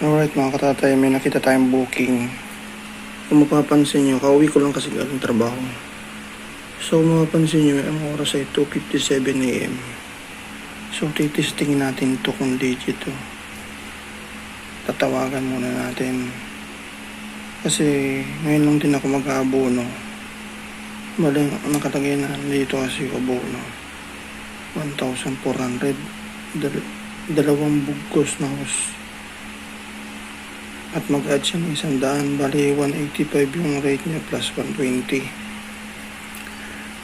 Alright mga katatay, may nakita tayong booking. Kung mapapansin nyo, kauwi ko lang kasi galing trabaho. So mapapansin nyo, ang oras ay 2.57 a.m. So titisting natin to kung legit to. Tatawagan muna natin. Kasi ngayon lang din ako mag-aabono. Bali, nakalagay na dito kasi abono. 1,400. Dal- dalawang bugkos na house at mag-add siya ng isang daan. Bali, 185 yung rate niya plus 120.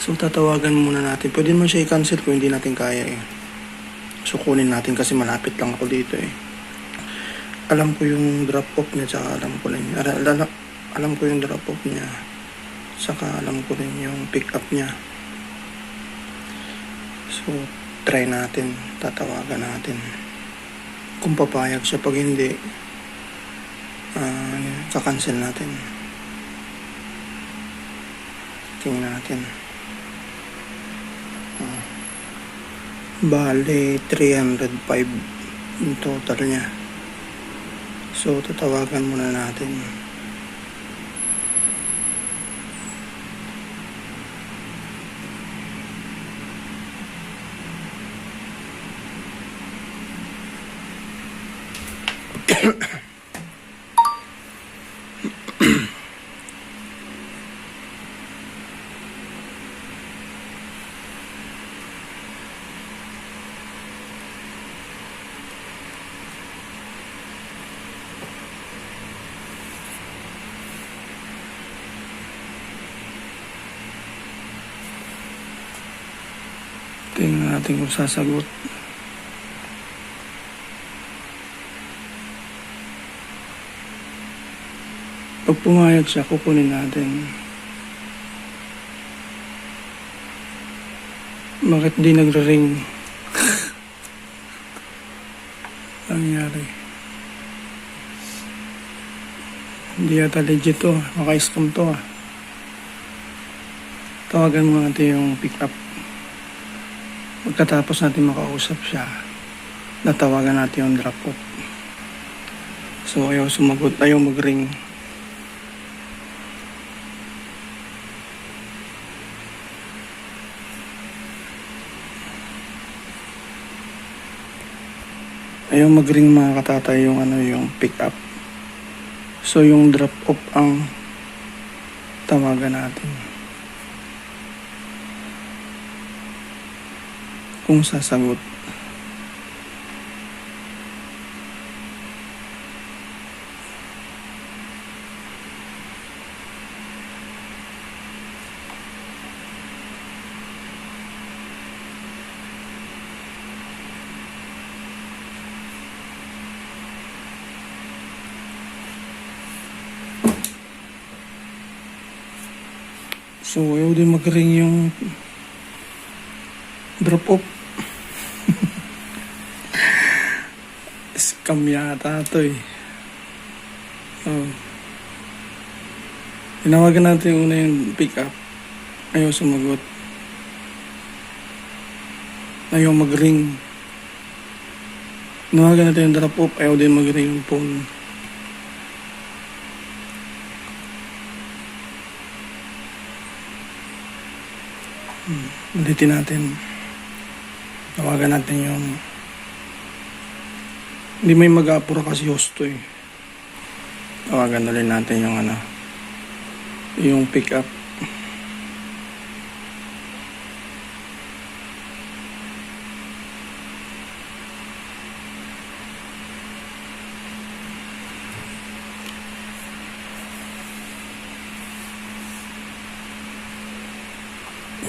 So, tatawagan muna natin. Pwede naman siya i-cancel kung hindi natin kaya eh. So, kunin natin kasi malapit lang ako dito eh. Alam ko yung drop-off niya, tsaka alam ko rin. Alam, ko yung drop-off niya. Saka alam ko rin yung pick-up niya. So, try natin. Tatawagan natin. Kung papayag siya, pag hindi, kakancel natin. Tingnan natin. Ah. bale, 305 yung total niya. So, tatawagan muna natin. Tingnan natin kung sasagot. Pag pumayag siya, kukunin natin. Bakit di nagre-ring? Ang nangyari? Hindi yata legit to. Naka-scam to ah. Tawagan mo natin yung pick-up. Pagkatapos natin makausap siya, natawagan natin yung drop-off. So ayaw sumagot, ayaw mag-ring. Ayaw mag-ring mga katatay yung ano yung pick up. So yung drop off ang tawagan natin. Kung sasagot. So ayaw din mag-ring yung drop Scam yata to eh. Oh. Tinawagan natin yung una yung pick up. Ayaw sumagot. Ayaw mag-ring. Tinawagan natin yung drop off. Ayaw din mag-ring yung phone. Hmm. Ulitin natin. Tawagan natin yung hindi may mag-apura kasi host to eh. Tawagan ulit natin yung ano yung pick up.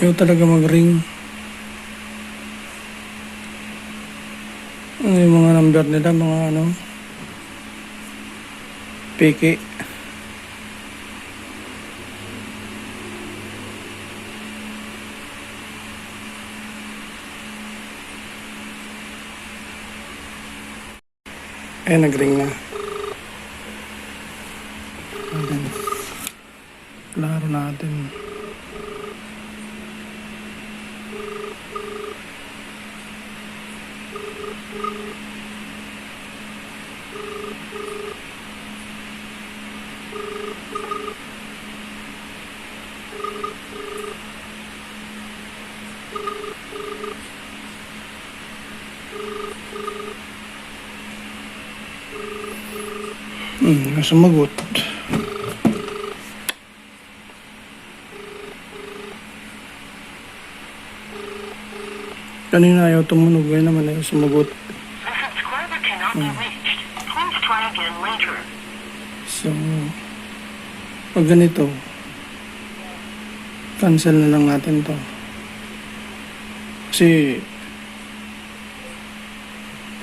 Ayaw talaga mag-ring. Ano yung mga number nila, mga ano? Peke. Eh, nag-ring na. Klaro natin. Hmm, sumagot. Kanina ayaw tumunog, ngayon naman ayaw sumagot. Later. So, pag ganito, cancel na lang natin to. Kasi,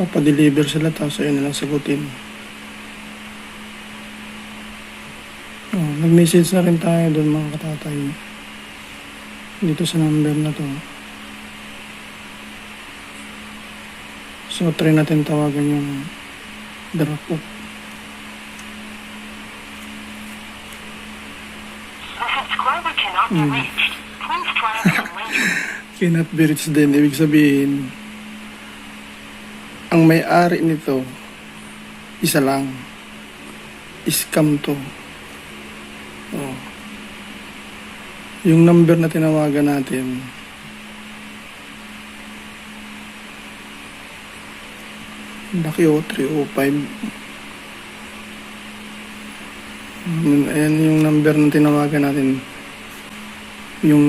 papadeliver sila tapos ayun na lang sagutin. Oh, nag-message na rin tayo doon mga katatay. Dito sa number na to. So, try natin tawagan yung drop off. Later. cannot be reached din. Ibig sabihin, ang may-ari nito, isa lang. Scam to. Oh. Yung number na tinawagan natin, laki o, 305. Mm, Ayan yung number na tinawagan natin yung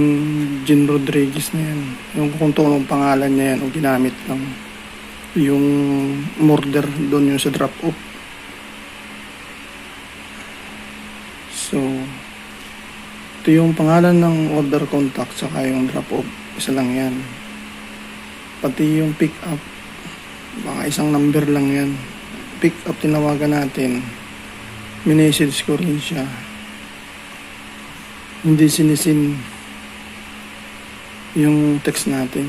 Jin Rodriguez na yan. Yung kung tunong pangalan niya yan o ginamit lang. Yung murder doon yung sa drop off. So, ito yung pangalan ng order contact saka yung drop off. Isa lang yan. Pati yung pick up. Baka isang number lang yan. Pick up tinawagan natin. Minessage ko rin siya. Hindi sinisin yung text natin.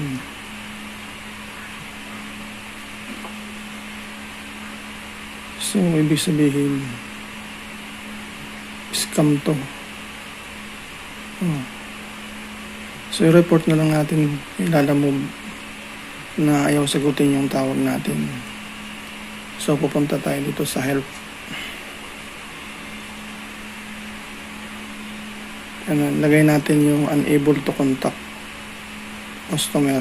So, ibig sabihin, scam to. Oh. So, i-report na lang natin, ilalamove na ayaw sagutin yung tawag natin. So, pupunta tayo dito sa help. Ano, lagay natin yung unable to contact customer.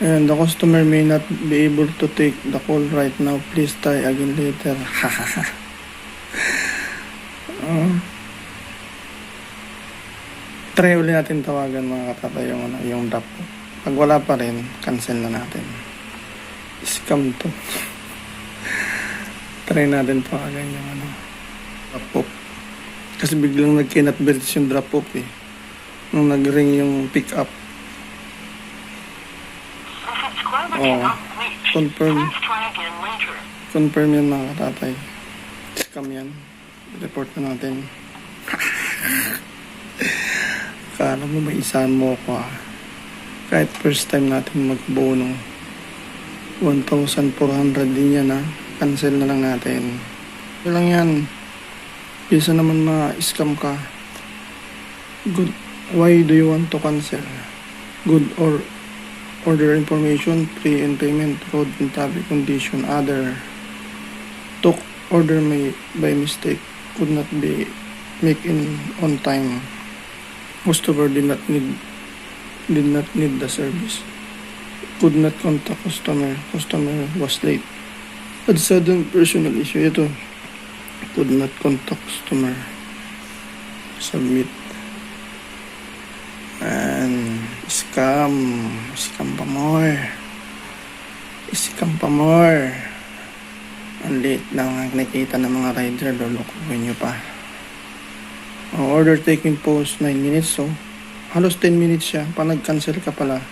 And the customer may not be able to take the call right now. Please try again later. uh, try ulit natin tawagan mga katata yung, ano, yung drop. Pag wala pa rin, cancel na natin. Scam to. try natin tawagan yung ano, drop off. Kasi biglang nag-cannot yung drop off eh. Nung nag-ring yung pick up. The Oh, reached. confirm. Confirm yan mga katatay. Scam yan. Report na natin. Kala mo may isahan mo ako ah. Kahit first time natin magbuo ng 1,400 din yan ah. Cancel na lang natin. Ito lang yan. Bisa naman ma-scam ka. Good. Why do you want to cancel? Good or order information, pre and payment, code and traffic condition, other. Took order may by mistake could not be make in on time. Customer did not need did not need the service. Could not contact customer. Customer was late. At sudden personal issue ito. Could not contact customer. Submit. And scam. Scam pa more. Scam pa more. Ang late lang ang nakita ng mga rider. Lulukuhin nyo pa. Ang order taking post 9 minutes. So, halos 10 minutes siya. Pag nag-cancel ka pala,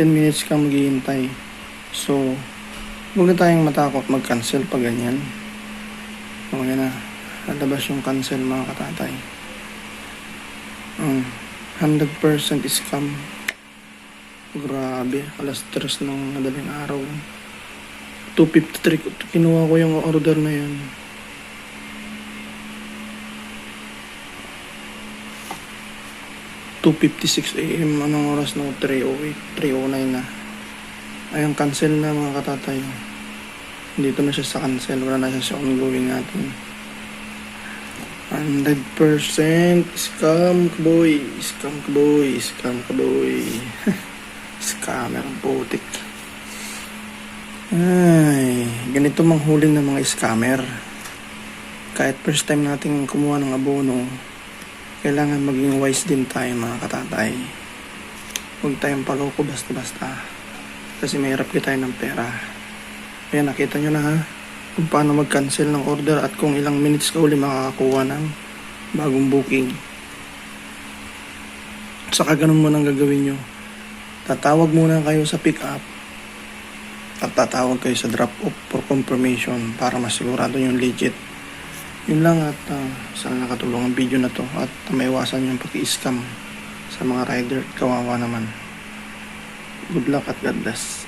10 minutes ka maghihintay. So, huwag na tayong matakot mag-cancel pag ganyan. O, yan na. Lalabas yung cancel mga katatay. Um, 100% scam. Grabe. Alas 3 ng madaling araw. 253. ko- Kinuha ko yung order na yan. ...2.56 a.m. Anong oras na? 3.08, 3.09 na. Ayun, cancel na mga katatay. Dito na siya sa cancel. Wala na siya sa ongoing natin. 100% scam boy. Scam boy. Scam boy. Scammer putik. Ay, ganito manghuli ng mga scammer. Kahit first time nating kumuha ng abono, kailangan maging wise din tayo mga katatay. Huwag tayong paloko basta-basta. Kasi mahirap kita ng pera. Ayan, nakita nyo na ha kung paano mag-cancel ng order at kung ilang minutes ka uli makakakuha ng bagong booking. Saka ganun mo nang gagawin nyo. Tatawag muna kayo sa pick up at tatawag kayo sa drop off for confirmation para masigurado yung legit. Yun lang at uh, sana nakatulong ang video na to at maiwasan yung paki-scam sa mga rider. Kawawa naman. Good luck at God bless.